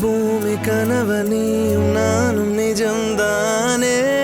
பூமி கனவனியும் நானும் நிஜம்தானே?